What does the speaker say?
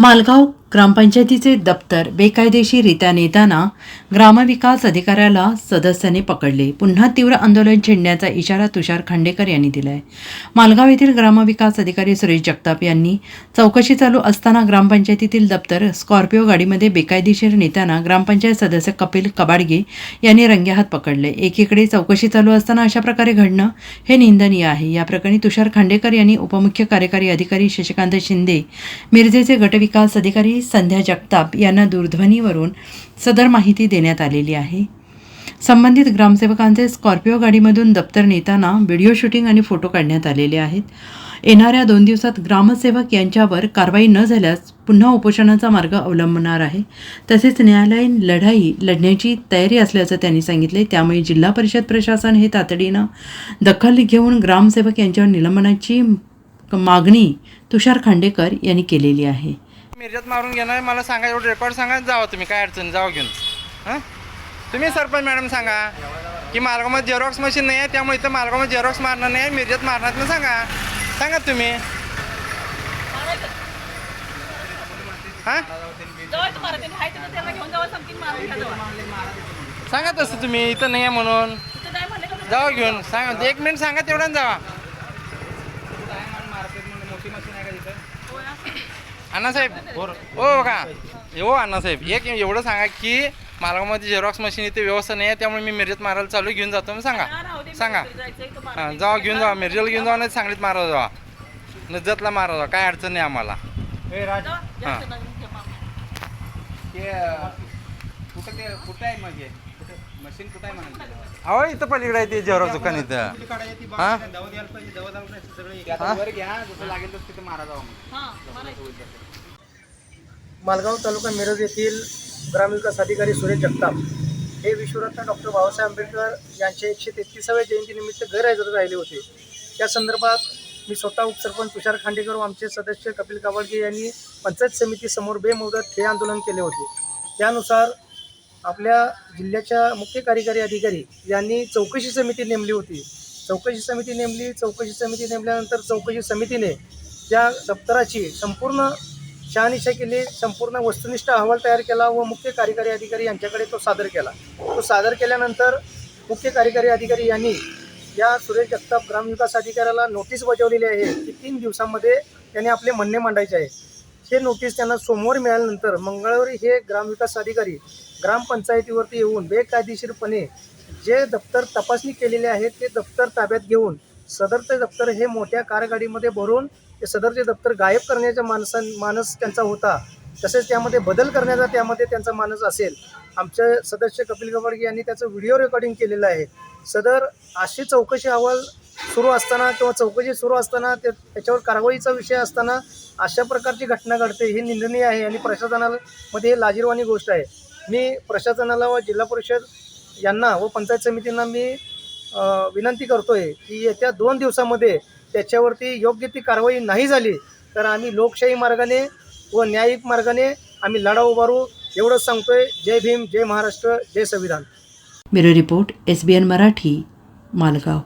मालगाव ग्रामपंचायतीचे दप्तर बेकायदेशीरित्या नेताना ग्रामविकास अधिकाऱ्याला सदस्याने पकडले. पुन्हा तीव्र आंदोलन छेडण्याचा इशारा तुषार खांडेकर यांनी दिलाय. मालगाव येथील ग्रामविकास अधिकारी सुरेश जगताप यांनी चौकशी चालू असताना ग्रामपंचायतीतील दप्तर स्कॉर्पिओ गाडीमध्ये बेकायदेशीर नेताना ग्रामपंचायत सदस्य कपिल कबाडगे यांनी रंगेहात पकडले. एकीकडे चौकशी चालू असताना अशा प्रकारे घडणं हे निंदनीय आहे. या प्रकरणी तुषार खांडेकर यांनी उपमुख्य कार्यकारी अधिकारी शशिकांत शिंदे मिरजेचे गटविकास अधिकारी संध्या जगताप यांना दूरध्वनीवरून सदर माहिती देण्यात आलेली आहे. संबंधित ग्रामसेवकांचे स्कॉर्पिओ गाडीमधून दप्तर नेताना व्हिडिओ शूटिंग आणि फोटो काढण्यात आलेले आहेत. येणाऱ्या दोन दिवसात ग्रामसेवक यांच्यावर कारवाई न झाल्यास पुन्हा उपोषणाचा मार्ग अवलंबणार आहे. तसेच न्यायालयीन लढाई लढण्याची तयारी असल्याचं त्यांनी सांगितले. त्यामुळे जिल्हा परिषद प्रशासन हे तातडीनं दखल घेऊन ग्रामसेवक यांच्यावर निलंबनाची मागणी तुषार खांडेकर यांनी केलेली आहे. मिरजत मारून घेणार मला सांगा एवढं रेकॉर्ड सांगा जावा तुम्ही काय अडचण जावा घेऊन. हां? तुम्ही सरपंच मॅडम सांगा की मालगावमध्ये झेरॉक्स मशीन नाही आहे त्यामुळे इथं मालगावमध्ये झेरॉक्स मारणार नाही मिरजात मारणार ना सांगा. सांगा तुम्ही. हां? सांगा तसं तुम्ही इथं नाही आहे म्हणून. जावा घेऊन सांगा. एक मिनिट सांगा तेवढ्यानं जावा. अण्णासाहेब हो का हो अण्णासाहेब एक एवढं सांगा की मालगावमध्ये झेरॉक्स मशीन इथे व्यवस्था नाही आहे त्यामुळे मी मिरजेत मारायला चालू घेऊन जातो मग सांगा सांगा हां जावा घेऊन जावा मिरजेला घेऊन जावा नाही सांगलीत मारा जावा नजतला मारा जावा काय अडचण नाही आम्हाला. कुठं ते कुठं आहे मग हे मशीन कुठं आहे म्हणाले अहो इथं पलीकडे आहे ते झेरॉक्स दुकान इथं. हां? दवा द्यायला पाहिजे दवा द्यायला पाहिजे सगळं आता वर घ्या जसं लागेल तसं तिथं मारा जावा मग हां, मारायचं. मालगाव तालुका मिरज येथील ग्रामविकास अधिकारी सुरेश जगताप हे विश्वरत्न डॉक्टर बाबासाहेब आंबेडकर यांच्या एकशे तेहतीसाव्या जयंतीनिमित्त गैरहजर राहिले होते. त्या संदर्भात मी स्वतः उपसरपंच तुषार खांडेकर व आमचे सदस्य कपिल कावडगे यांनी पंचायत समितीसमोर बेमुदत हे आंदोलन केले होते. त्यानुसार आपल्या जिल्ह्याच्या मुख्य कार्यकारी अधिकारी यांनी चौकशी समिती नेमली होती. चौकशी समिती नेमली चौकशी समिती नेमल्यानंतर चौकशी समितीने त्या दप्तराची संपूर्ण शहानिशा केली संपूर्ण वस्तुनिष्ठ अहवाल तयार केला व मुख्य कार्यकारी अधिकारी यांच्याकडे तो सादर केला. तो सादर केल्यानंतर मुख्य कार्यकारी अधिकारी यांनी या सुरेश जगताप ग्रामविकास अधिकाऱ्याला नोटीस बजावलेली आहे की तीन दिवसांमध्ये त्यांनी आपले म्हणणे मांडायचे आहे. हे नोटीस त्यांना सोमवार मिळाल्यानंतर मंगळवारी हे ग्रामविकास अधिकारी ग्रामपंचायतीवरती येऊन बेकायदेशीरपणे जे दप्तर तपासणी केलेले आहे ते दप्तर ताब्यात घेऊन सदरचे दप्तर हे मोठ्या कारगाडीमध्ये भरून ते सदरचे दप्तर गायब करण्याचा मानसा मानस त्यांचा होता. तसेच त्यामध्ये बदल करण्याचा त्यामध्ये त्यांचा मानस असेल. आमचे सदस्य कपिल गवडगे यांनी त्याचं व्हिडिओ रेकॉर्डिंग केलेलं आहे. सदर अशी चौकशी अहवाल सुरू असताना किंवा चौकशी सुरू असताना ते त्याच्यावर कारवाईचा विषय असताना अशा प्रकारची घटना घडते ही निंदनीय आहे आणि प्रशासनामध्ये हे लाजीरवाणी गोष्ट आहे. मी प्रशासनाला व जिल्हा परिषद यांना व पंचायत समितींना मी विनंती करतो आहे की येत्या दोन दिवसामध्ये त्याच्यावरती योग्य ती कारवाई नाही झाली तर आम्ही लोकशाही मार्गाने व न्यायिक मार्गाने आम्ही लढा उभारू. एवढंच सांगतोय. जय भीम जय महाराष्ट्र जय संविधान. Bureau report S B N Marathi Malgaon.